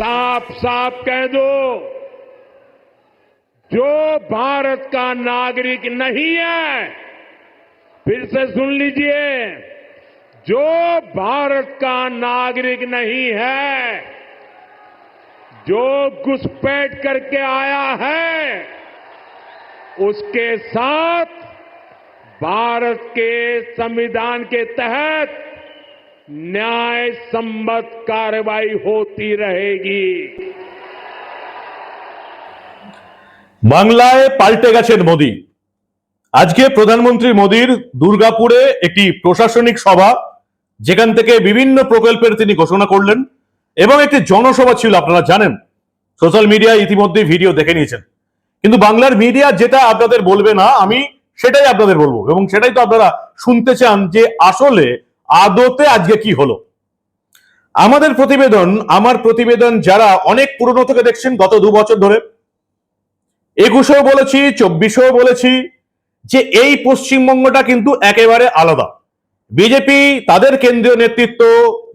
साफ़ साफ़ कह दो, जो भारत का नागरिक नहीं है, फिर से सुन लीजिए, जो भारत का नागरिक नहीं है, जो घुसपैठ करके आया है, उसके साथ भारत के संविधान के तहत न्याय सम्मत कार्रवाई होती रहेगी বাংলায় পাল্টে গেছেন মোদী আজকে প্রধানমন্ত্রী মোদীর দুর্গাপুরে একটি প্রশাসনিক সভা যেখান থেকে বিভিন্ন প্রকল্পের তিনি ঘোষণা করলেন এবং একটি জনসভা ছিল আপনারা জানেন সোশ্যাল মিডিয়ায় ইতিমধ্যে ভিডিও দেখে নিয়েছেন কিন্তু বাংলার মিডিয়া যেটা আপনাদের বলবে না আমি সেটাই আপনাদের বলবো এবং সেটাই তো আপনারা শুনতে চান যে আসলে আদতে আজকে কি হলো? আমাদের প্রতিবেদন, আমার প্রতিবেদন যারা অনেক পুরনো থেকে দেখছেন, গত দু বছর ধরে, একুশেও বলেছি, চব্বিশেও বলেছি যে এই পশ্চিমবঙ্গটা কিন্তু একেবারে আলাদা। বিজেপি, তাদের কেন্দ্রীয় নেতৃত্ব,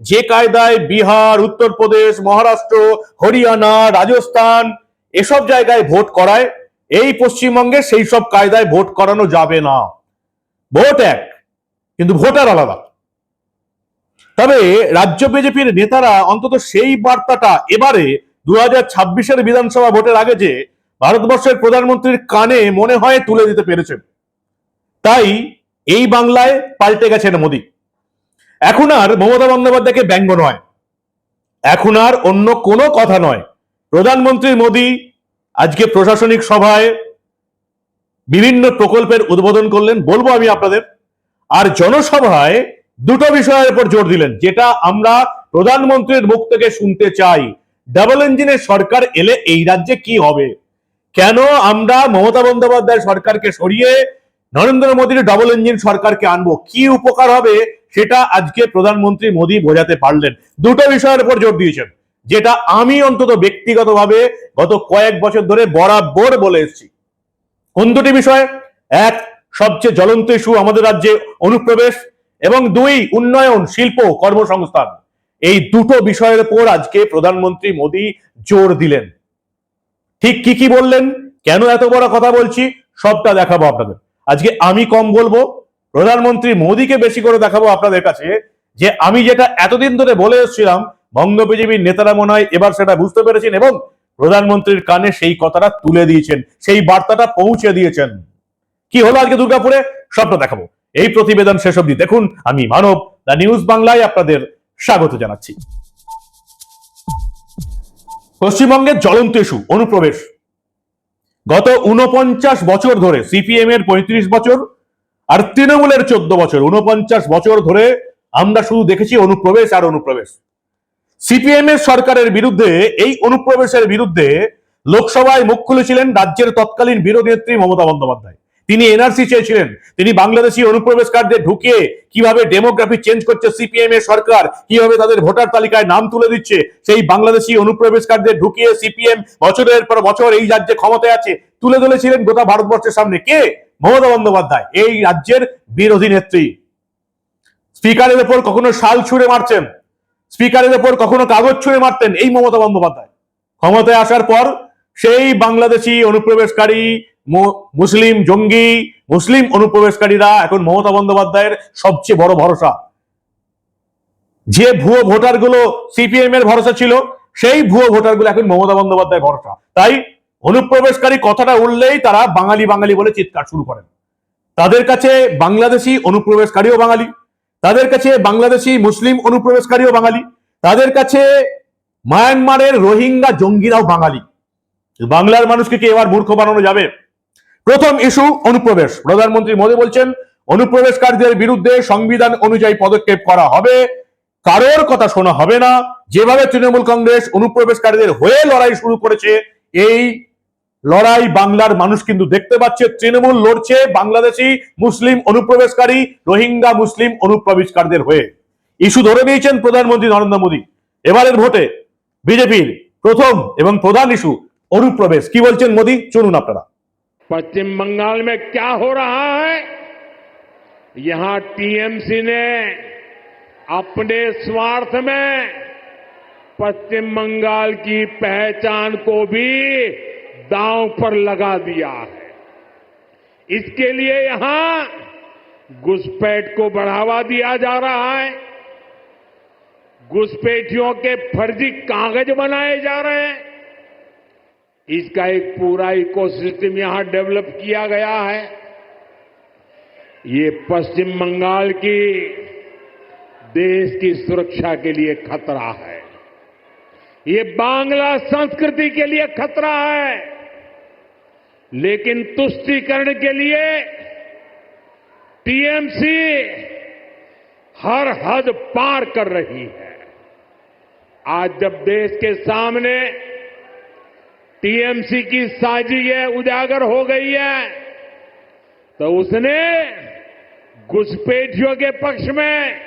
যে কায়দায় বিহার, উত্তরপ্রদেশ, মহারাষ্ট্র, হরিয়ানা, রাজস্থান, এসব জায়গায় ভোট করায়, এই পশ্চিমবঙ্গে সেই সব কায়দায় ভোট করানো যাবে না। ভোট এক, কিন্তু ভোটার আলাদা। তবে রাজ্য বিজেপির নেতারা অন্তত সেই বার্তাটা এবারে দু হাজার ছাব্বিশের বিধানসভা ভোটের আগে যে ভারতবর্ষের প্রধানমন্ত্রীর কানে মনে হয় তুলে দিতে পেরেছেন। তাই এই বাংলায় পাল্টে গেছেন মোদী। এখন আর মমতা বন্দ্যোপাধ্যায়কে ব্যঙ্গ নয়। এখন আর অন্য কোনো কথা নয়। প্রধানমন্ত্রী মোদী আজকে প্রশাসনিক সভায় বিভিন্ন প্রকল্পের উদ্বোধন করলেন, বলব আমি আপনাদের। আর জনসভায় দুটো বিষয়ের উপর জোর দিলেন, যেটা আমরা প্রধানমন্ত্রীর মুখ থেকে শুনতে চাই। ডাবল ইঞ্জিনের সরকার এলে এই রাজ্যে কি হবে? কেন আমরা মমতা বন্দ্যোপাধ্যায় সরকারকে সরিয়ে নরেন্দ্র মোদীর ডাবল ইঞ্জিন সরকারকে আনব? কি উপকার হবে সেটা আজকে প্রধানমন্ত্রী মোদী বোঝাতে পারলেন। দুটো বিষয়ের উপর জোর দিয়েছেন, যেটা আমি অন্তত ব্যক্তিগতভাবে গত কয়েক বছর ধরে বরাবর বলে এসেছি। কোন দুটি বিষয়? এক, সবচেয়ে জ্বলন্ত ইস্যু আমাদের রাজ্যে অনুপ্রবেশ। এবং দুই, উন্নয়ন, শিল্প, কর্মসংস্থান। এই দুটো বিষয়ের উপর আজকে প্রধানমন্ত্রী মোদী জোর দিলেন। ঠিক কি কি বললেন? কেন এত বড় কথা বলছি? সবটা দেখাবো আপনাদের। আজকে আমি কম বলব, প্রধানমন্ত্রী মোদীকে বেশি করে দেখাবো আপনাদের কাছে যে আমি যেটা এতদিন ধরে বলে এসেছিলাম, বঙ্গ বিজেপির নেতারা মনে হয় এবার সেটা বুঝতে পেরেছেন এবং প্রধানমন্ত্রীর কানে সেই কথাটা তুলে দিয়েছেন, সেই বার্তাটা পৌঁছে দিয়েছেন। কি হলো আজকে দুর্গাপুরে? সবটা দেখাবো। এই প্রতিবেদন শেষ অবধি দেখুন। আমি মানব, দ্য নিউজ বাংলায় আপনাদের স্বাগত জানাচ্ছি। পশ্চিমবঙ্গের জ্বলন্ত ইস্যু, অনুপ্রবেশ। গত উনপঞ্চাশ বছর ধরে সিপিএম এর পঁয়ত্রিশ বছর আর তৃণমূলের চোদ্দ বছর। উনপঞ্চাশ বছর ধরে আমরা শুধু দেখেছি অনুপ্রবেশ আর অনুপ্রবেশ। সিপিএম এর সরকারের বিরুদ্ধে, এই অনুপ্রবেশের বিরুদ্ধে লোকসভায় মুখ খুলেছিলেন রাজ্যের তৎকালীন বিরোধী নেত্রী মমতা বন্দ্যোপাধ্যায়। তিনি এনআরসি চেয়েছিলেন। তিনি বাংলাদেশি অনুপ্রবেশকারদের ঢুকিয়ে কীভাবে ডেমোগ্রাফি চেঞ্জ করছে সিপিএম এর সরকার, কীভাবে তাদের ভোটার তালিকায় নাম তুলে দিচ্ছে, সেই বাংলাদেশি অনুপ্রবেশকারদের ঢুকিয়ে সিপিএম বছরের পর বছর এই রাজ্যে ক্ষমতায় আছে, তুলে ধরেছিলেন গোটা ভারতবর্ষের সামনে কে? মমতা বন্দ্যোপাধ্যায়, এই রাজ্যের বিরোধী নেত্রী। স্পিকারের ওপর কখনো শাল ছুঁড়ে মারছেন, স্পিকারের ওপর কখনো কাগজ ছুঁড়ে মারতেন এই মমতা বন্দ্যোপাধ্যায়। ক্ষমতায় আসার পর সেই বাংলাদেশি অনুপ্রবেশকারী মুসলিম জঙ্গি, মুসলিম অনুপ্রবেশকারীরা এখন মমতা বন্দ্যোপাধ্যায়ের সবচেয়ে বড় ভরসা। যে ভুয়ো ভোটারগুলো সিপিএম এর ভরসা ছিল, সেই ভুয়ো ভোটারগুলো এখন মমতা বন্দ্যোপাধ্যায় ভরসা। তাই অনুপ্রবেশকারী কথাটা উঠলেই তারা বাঙালি বাঙালি বলে চিৎকার শুরু করেন। তাদের কাছে বাংলাদেশি অনুপ্রবেশকারীও বাঙালি, তাদের কাছে বাংলাদেশি মুসলিম অনুপ্রবেশকারীও বাঙালি, তাদের কাছে মায়ানমারের রোহিঙ্গা জঙ্গিরাও বাঙালি। বাংলার মানুষকে কি এবার মূর্খ বানানো যাবে? প্রথম ইস্যু অনুপ্রবেশ। প্রধানমন্ত্রী মোদী বলছেন, অনুপ্রবেশকারীদের বিরুদ্ধে সংবিধান অনুযায়ী পদক্ষেপ করা হবে। কারোর কথা শোনা হবে না। যেভাবে তৃণমূল কংগ্রেস অনুপ্রবেশকারীদের হয়ে লড়াই শুরু করেছে, এই লড়াই বাংলার মানুষ কিন্তু দেখতে পাচ্ছে। তৃণমূল লড়ছে বাংলাদেশি, মুসলিম অনুপ্রবেশকারী, রোহিঙ্গা, মুসলিম অনুপ্রবেশকারীদের হয়ে। ইস্যু ধরে নিয়েছেন প্রধানমন্ত্রী নরেন্দ্র মোদী। এবারের ভোটে বিজেপির প্রথম এবং প্রধান ইস্যু অনুপ্রবেশ কি বলছেন মোদী শুনুন আপনারা पश्चिम बंगाल में क्या हो रहा है यहां टीएमसी ने अपने स्वार्थ में पश्चिम बंगाल की पहचान को भी दांव पर लगा दिया है इसके लिए यहां घुसपैठ को बढ़ावा दिया जा रहा है घुसपैठियों के फर्जी कागज बनाए जा रहे हैं इसका एक पूरा इकोसिस्टम यहाँ डेवलप किया गया है। ये पश्चिम बंगाल की देश की सुरक्षा के लिए खतरा है। ये बांग्ला संस्कृति के लिए खतरा है। लेकिन तुष्टीकरण के लिए टीएमसी हर हद पार कर रही है। आज जब देश के सामने टीएमसी की साजिशें उजागर हो गई है। तो उसने घुसपैठियों के पक्ष में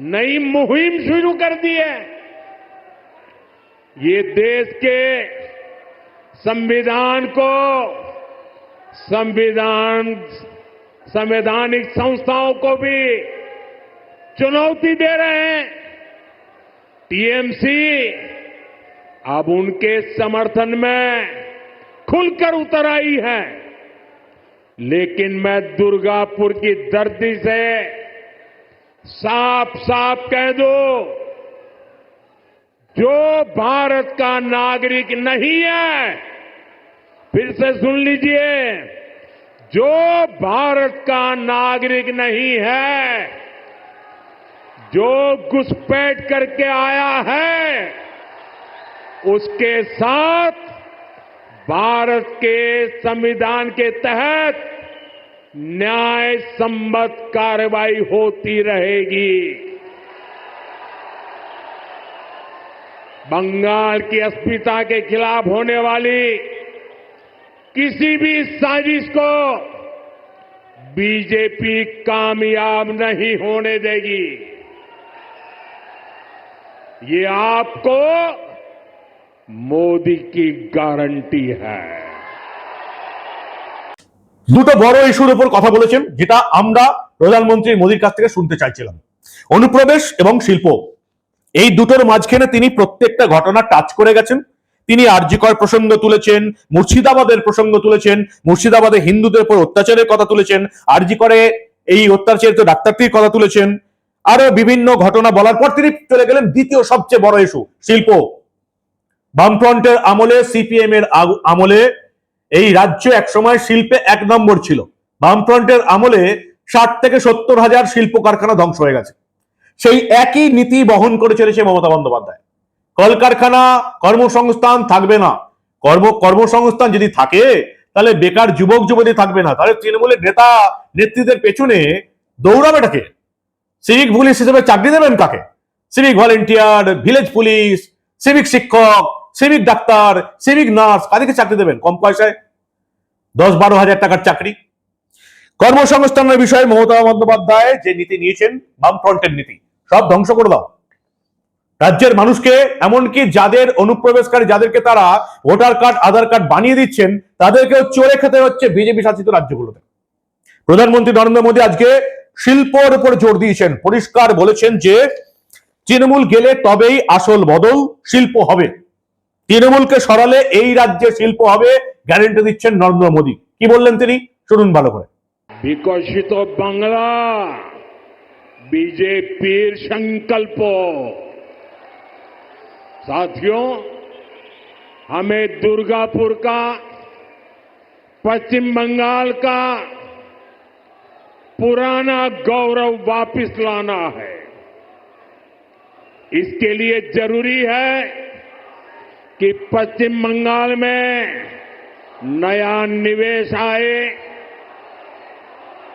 नई मुहिम शुरू कर दी है। ये देश के संविधान को संविधान, संवैधानिक संस्थाओं को भी चुनौती दे रहे हैं। टीएमसी अब उनके समर्थन में खुलकर उतर आई है। लेकिन मैं दुर्गापुर की धरती से साफ़ साफ़ कह दो, जो भारत का नागरिक नहीं है, फिर से सुन लीजिए, जो भारत का नागरिक नहीं है, जो घुसपैठ करके आया है उसके साथ भारत के संविधान के तहत न्याय संबद्ध कार्रवाई होती रहेगी। बंगाल की अस्मिता के खिलाफ होने वाली किसी भी साजिश को बीजेपी कामयाब नहीं होने देगी। ये आपको मोदी की गारंटी है দুটো বড় ইস্যুর উপর কথা বলেছেন যেটা আমরা প্রধানমন্ত্রী মোদীর কাছ থেকে শুনতে চাইছিলাম অনুপ্রবেশ এবং শিল্প এই দুটোর মাঝখানে তিনি প্রত্যেকটা ঘটনা টাচ করে গেছেন তিনি আরজিকর প্রসঙ্গ তুলেছেন মুর্শিদাবাদের প্রসঙ্গ তুলেছেন মুর্শিদাবাদে হিন্দুদের উপর অত্যাচারের কথা তুলেছেন আরজিকরে এই অত্যাচারিত ডাক্তারটির কথা তুলেছেন আরো বিভিন্ন ঘটনা বলার পর তিনি চলে গেলেন দ্বিতীয় সবচেয়ে বড় ইস্যু শিল্প বামফ্রন্টের আমলে সিপিএম এর আমলে এই রাজ্য একসময় শিল্পে এক নম্বর ছিল। বামফ্রন্টের আমলে ষাট থেকে সত্তর হাজার শিল্প কারখানা ধ্বংস হয়ে গেছে। সেই একই নীতি বহন করে চলেছে মমতা বন্দ্যোপাধ্যায়। কলকারখানা, কর্মসংস্থান থাকবে না। কর্ম, কর্মসংস্থান যদি থাকে, তাহলে বেকার যুবক যুবতী থাকবে না। তাহলে তৃণমূলের নেতা, নেত্রীদের পেছনে দৌড়াবেটাকে সিভিক পুলিশ হিসেবে চাকরি দেবেন কাকে? Civic volunteer, village police, civic শিক্ষক সিভিক ডাক্তার, সিভিক নার্স, কাদেরকে চাকরি দেবেন? কম পয়সায়? দশ বারো হাজার টাকার চাকরি। কর্মসংস্থানের বিষয়ে মমতা বন্দ্যোপাধ্যায় যে নীতি নিয়েছেন, বামফ্রন্টের নীতি, সব ধ্বংস করে দাও। রাজ্যের মানুষকে, এমনকি যাদের অনুপ্রবেশকারী, যাদেরকে তারা ভোটার কার্ড, আধার কার্ড বানিয়ে দিচ্ছেন, তাদেরকেও চড়ে খেতে হচ্ছে বিজেপি শাসিত রাজ্যগুলোতে। প্রধানমন্ত্রী নরেন্দ্র মোদী আজকে শিল্পর উপর জোর দিয়েছেন। পরিষ্কার বলেছেন যে, তৃণমূল গেলে তবেই আসল বদল শিল্প হবে। তৃণমূলকে সরালে এই রাজ্যে শিল্প হবে গ্যারেন্টি দিচ্ছেন নরেন্দ্র মোদী কি বললেন তিনি শুনুন ভালো করে विकसित बांग्ला बीजेपीर संकल्प साथियों हमें दुर्गापुर का पश्चिम बंगाल का पुराना गौरव वापस लाना है इसके लिए जरूरी है कि पश्चिम बंगाल में नया निवेश आए।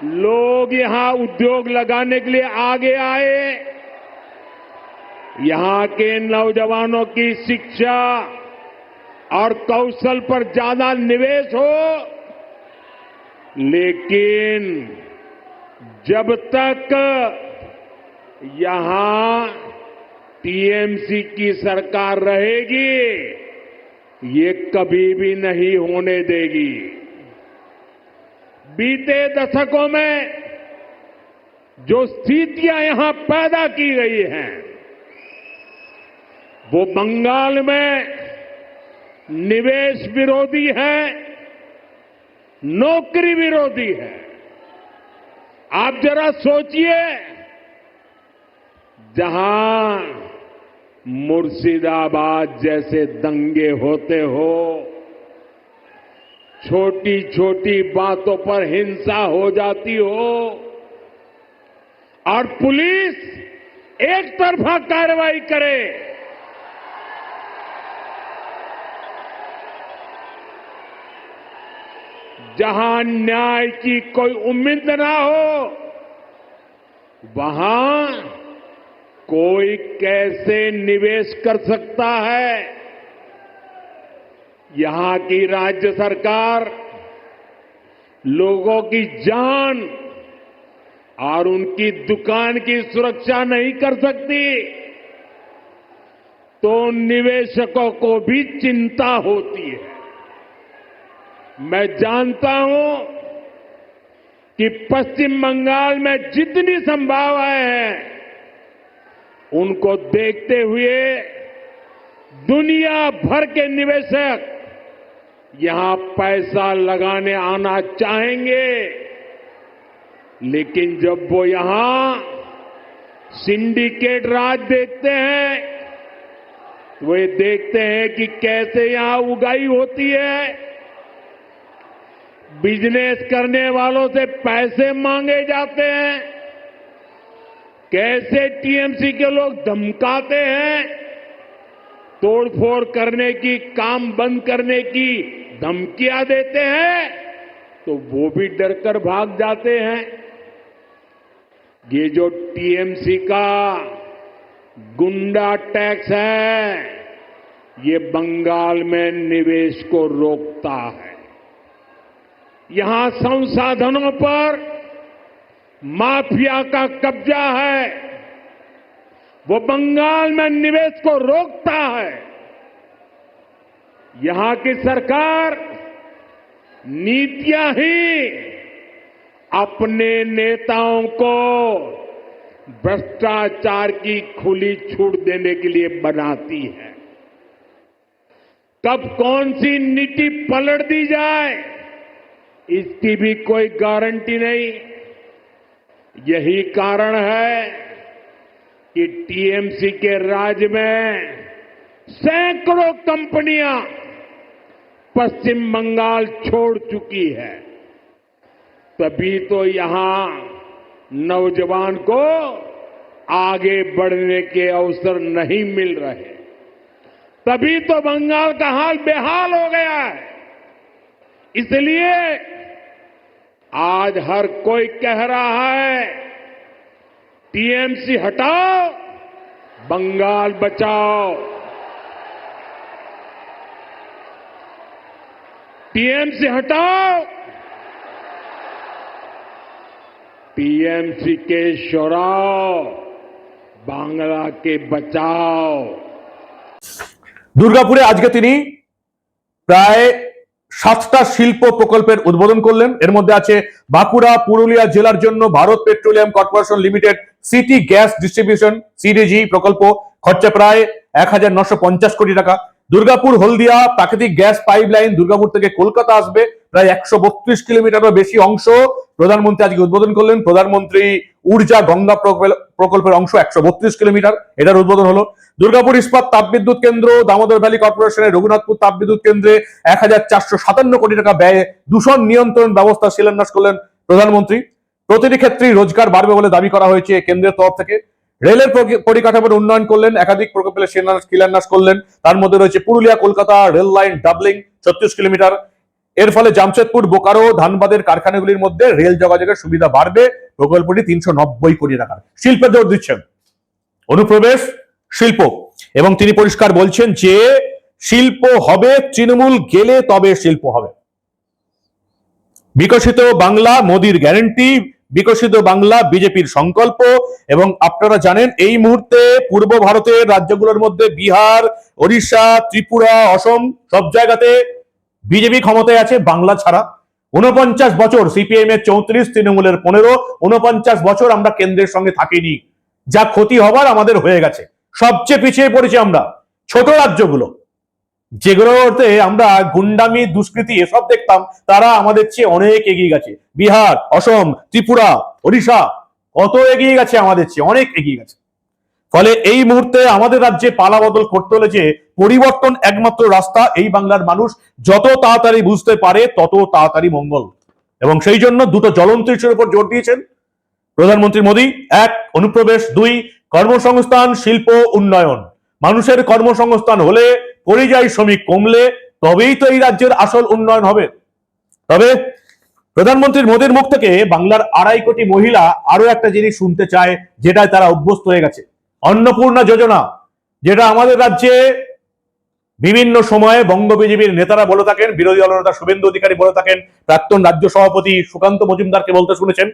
लोग यहाँ उद्योग लगाने के लिए आगे आए। यहाँ के नौजवानों की शिक्षा और कौशल पर ज़्यादा निवेश हो। लेकिन जब तक यहाँ टीएमसी की सरकार रहेगी, ये कभी भी नहीं होने देगी। बीते दशकों में जो स्थितियाँ यहाँ पैदा की गई हैं, वो बंगाल में निवेश विरोधी है, नौकरी विरोधी है। आप जरा सोचिए, जहाँ मुर्शिदाबाद जैसे दंगे होते हो। छोटी छोटी बातों पर हिंसा हो जाती हो। और पुलिस एक तरफा कार्रवाई करे। जहाँ न्याय की कोई उम्मीद ना हो, वहाँ कोई कैसे निवेश कर सकता है? यहाँ की राज्य सरकार, लोगों की जान और उनकी दुकान की सुरक्षा नहीं कर सकती। तो निवेशकों को भी चिंता होती है। मैं जानता हूँ कि पश्चिम बंगाल में जितनी संभावनाएँ हैं उनको देखते हुए दुनिया भर के निवेशक यहाँ पैसा लगाने आना चाहेंगे। लेकिन जब वो यहाँ सिंडिकेट राज देखते हैं तो वे देखते हैं कि कैसे यहाँ उगाई होती है। बिज़नेस करने वालों से पैसे मांगे जाते हैं। कैसे टीएमसी के लोग धमकाते हैं? तोड़फोड़ करने की, काम बंद करने की धमकियाँ देते हैं तो वो भी डरकर भाग जाते हैं। ये जो टीएमसी का गुंडा टैक्स है, ये बंगाल में निवेश को रोकता है। यहाँ संसाधनों पर माफिया का कब्जा है। वो बंगाल में निवेश को रोकता है। यहाँ की सरकार नीतियाँ ही अपने नेताओं को भ्रष्टाचार की खुली छूट देने के लिए बनाती है। कब कौन सी नीति पलट दी जाए, इसकी भी कोई गारंटी नहीं। यही कारण है कि टीएमसी के राज में सैकड़ों कंपनियाँ पश्चिम बंगाल छोड़ चुकी है। तभी तो यहाँ नौजवान को आगे बढ़ने के अवसर नहीं मिल रहे। तभी तो बंगाल का हाल बेहाल हो गया है। इसलिए आज हर कोई कह रहा है टीएमसी हटाओ बंगाल बचाओ टीएमसी हटाओ टीएमसी के शोराव बांग्ला के बचाओ দুর্গাপুরে আজকে তিনি প্রায় সাতটা শিল্প প্রকল্পের উদ্বোধন করলেন। এর মধ্যে আছে বাঁকুড়া, পুরুলিয়া জেলার জন্য Bharat petroleum corporation limited city gas distribution, CDG প্রকল্প। খরচা প্রায় এক হাজার নশো পঞ্চাশ কোটি টাকা। দুর্গাপুর, হলদিয়া, প্রাকৃতিক গ্যাস পাইপলাইন দুর্গাপুর থেকে কলকাতা আসবে। প্রায় একশো বত্রিশ কিলোমিটারও বেশি অংশ প্রধানমন্ত্রী আজকে উদ্বোধন করলেন। প্রধানমন্ত্রী ঊর্জা গঙ্গা প্রকল্পের অংশ একশো বত্রিশ কিলোমিটার। এটার উদ্বোধন হলো। দুর্গাপুর ইস্পাত তাপবিদ্যুৎ কেন্দ্র, দামোদর ভ্যালি কর্পোরেশনের রঘুনাথপুর তাপবিদ্যুৎ কেন্দ্রে এক হাজার চারশো সাতান্ন কোটি টাকা ব্যয়ে দূষণ নিয়ন্ত্রণ ব্যবস্থা শিলান্যাস করলেন প্রধানমন্ত্রী। প্রতিটি ক্ষেত্রেই রোজগার বাড়বে বলে দাবি করা হয়েছে কেন্দ্রের তরফ থেকে। রেলের পরিকাঠামোর উন্নয়ন করলেন, একাধিক প্রকল্পের শিলান্যাস করলেন। তার মধ্যে রয়েছে Purulia, Kolkata, rail line, doubling, ছত্রিশ কিলোমিটার। এর ফলে জামশেদপুর, বোকারো, ধানবাদের কারখানাগুলির মধ্যে রেল যোগাযোগের সুবিধা বাড়বে। প্রকল্পটি তিনশো নব্বই কোটি টাকার। শিল্পে জোর দিচ্ছেন। অনুপ্রবেশ, শিল্প। এবং তিনি পরিষ্কার বলছেন যে, শিল্প হবে, তৃণমূল গেলে তবে শিল্প হবে। বিকশিত বাংলা, মোদির গ্যারেন্টি বিকশিত বাংলা বিজেপির সংকল্প এবং আপনারা জানেন এই মুহূর্তে পূর্ব ভারতের রাজ্যগুলোর মধ্যে বিহার, ওড়িশা, ত্রিপুরা, অসম সব জায়গাতে বিজেপি ক্ষমতায় আছে, বাংলা ছাড়া। উনপঞ্চাশ বছর সিপিএম এর চৌত্রিশ, তৃণমূলের পনেরো উনপঞ্চাশ বছর আমরা কেন্দ্রের সঙ্গে থাকিনি। যা ক্ষতি হবার আমাদের হয়ে গেছে। সবচেয়ে পিছিয়ে পড়েছি আমরা ছোট রাজ্যগুলো। যেগুলোতে আমরা গুন্ডামি, দুষ্কৃতি এসব দেখতাম, তারা আমাদের চেয়ে অনেক এগিয়ে গেছে। বিহার, অসম, ত্রিপুরা, ওড়িশা, কত এগিয়ে গেছে আমাদের চেয়ে, অনেক এগিয়ে গেছে। ফলে এই মুহূর্তে আমাদের রাজ্যে পালা বদল করতে হলে যে পরিবর্তন একমাত্র রাস্তা, এই বাংলার মানুষ যত তাড়াতাড়ি বুঝতে পারে, তত তাড়াতাড়ি মঙ্গল। এবং সেই জন্য দুটো জ্বলন্ত ইস্যুর উপর জোর দিয়েছেন প্রধানমন্ত্রী মোদী। এক, অনুপ্রবেশ। দুই, কর্মসংস্থান, শিল্প, উন্নয়ন। মানুষের কর্মসংস্থান হলে পরিযায়ী শ্রমিক কমলে তবেই তো এই রাজ্যের আসল উন্নয়ন হবে। তবে প্রধানমন্ত্রীর মোদীর মুখ থেকে বাংলার আড়াই কোটি মহিলা আরও একটা জিনিস শুনতে চায়, যেটায় তারা অভ্যস্ত হয়ে গেছে। অন্নপূর্ণা যোজনা, যেটা আমাদের রাজ্যে বিভিন্ন সময়ে বঙ্গ বিজেপির নেতারা বলে থাকেন, বিরোধী দলনেতা শুভেন্দু অধিকারী বলে থাকেন, প্রাক্তন রাজ্য সভাপতি সুকান্ত মজুমদারকে বলতে শুনেছেন।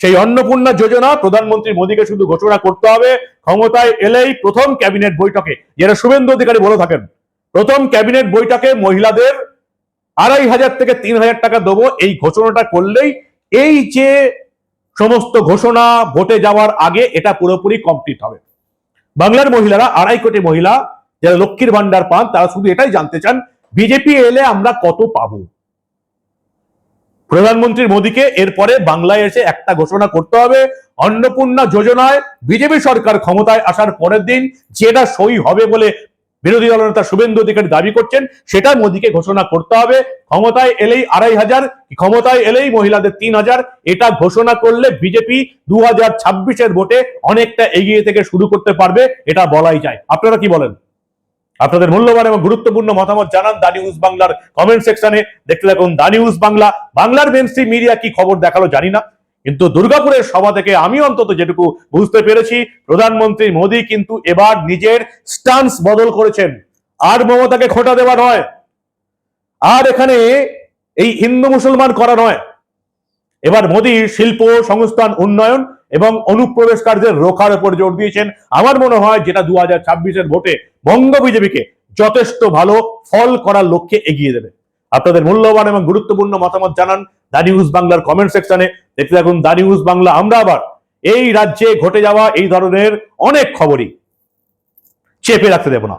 সেই অন্নপূর্ণা যোজনা প্রধানমন্ত্রী মোদীকে শুধু ঘোষণা করতে হবে, ক্ষমতায় এলেই প্রথম ক্যাবিনেট বৈঠকে, যেটা শুভেন্দু অধিকারী বলে থাকেন। প্রথম ক্যাবিনেট বৈঠকে মহিলাদের আড়াই হাজার থেকে তিন হাজার টাকা দেবো এই ঘোষণাটা করলেই এই যে সমস্ত ঘোষণা ভোটে যাওয়ার আগে এটা পুরোপুরি কমপ্লিট হবে। বাংলার মহিলারা, আড়াই কোটি মহিলা, যারা লক্ষ্মীর ভান্ডার পান, তারা শুধু এটাই জানতে চান বিজেপি এলে আমরা কত পাব? প্রধানমন্ত্রী মোদীকে এরপরে বাংলায় এসে একটা ঘোষণা করতে হবে, অন্নপূর্ণা যোজনায় বিজেপি সরকার ক্ষমতায় আসার পরের দিন যেটা সই হবে বলে বিরোধী দলনেতা শুভেন্দু অধিকারী দাবি করছেন, সেটা মোদীকে ঘোষণা করতে হবে। ক্ষমতায় এলেই আড়াই হাজার ক্ষমতায় এলেই মহিলাদের তিন হাজার, এটা ঘোষণা করলে বিজেপি দু হাজার ছাব্বিশের ভোটে অনেকটা এগিয়ে থেকে শুরু করতে পারবে, এটা বলাই যায়। আপনারা কি বলেন? আপনাদের মূল্যবান এবং গুরুত্বপূর্ণ মতামত জানান দা নিউজ বাংলার কমেন্ট সেকশনে। দেখতে থাকুন দা নিউজ বাংলা। বাংলার মেনস্ট্রিম মিডিয়া কি খবর দেখাল জানি না। কিন্তু দুর্গাপুরের সভা থেকে আমি অন্তত যেটুকু বুঝতে পেরেছি, প্রধানমন্ত্রী মোদী কিন্তু এবার নিজের স্টান্স বদল করেছেন। আর মমতাকে খোটা দেওয়া নয়। আর এখানে এই হিন্দু মুসলমান করা নয়। এবার মোদী শিল্প, সংস্থান, উন্নয়ন এবং অনুপ্রবেশকারীদের রোখার উপর জোর দিয়েছেন। আমার মনে হয় যেটা দু হাজার ছাব্বিশের ভোটে বঙ্গ বিজেপিকে যথেষ্ট ভালো ফল করার লক্ষ্যে এগিয়ে দেবে। আপনাদের মূল্যবান এবং গুরুত্বপূর্ণ মতামত জানান দা নিউজ বাংলার কমেন্ট সেকশনে দেখতে থাকুন দা নিউজ বাংলা, আমরা আবার এই রাজ্যে ঘটে যাওয়া এই ধরনের অনেক খবরই চেপে রাখতে দেব না।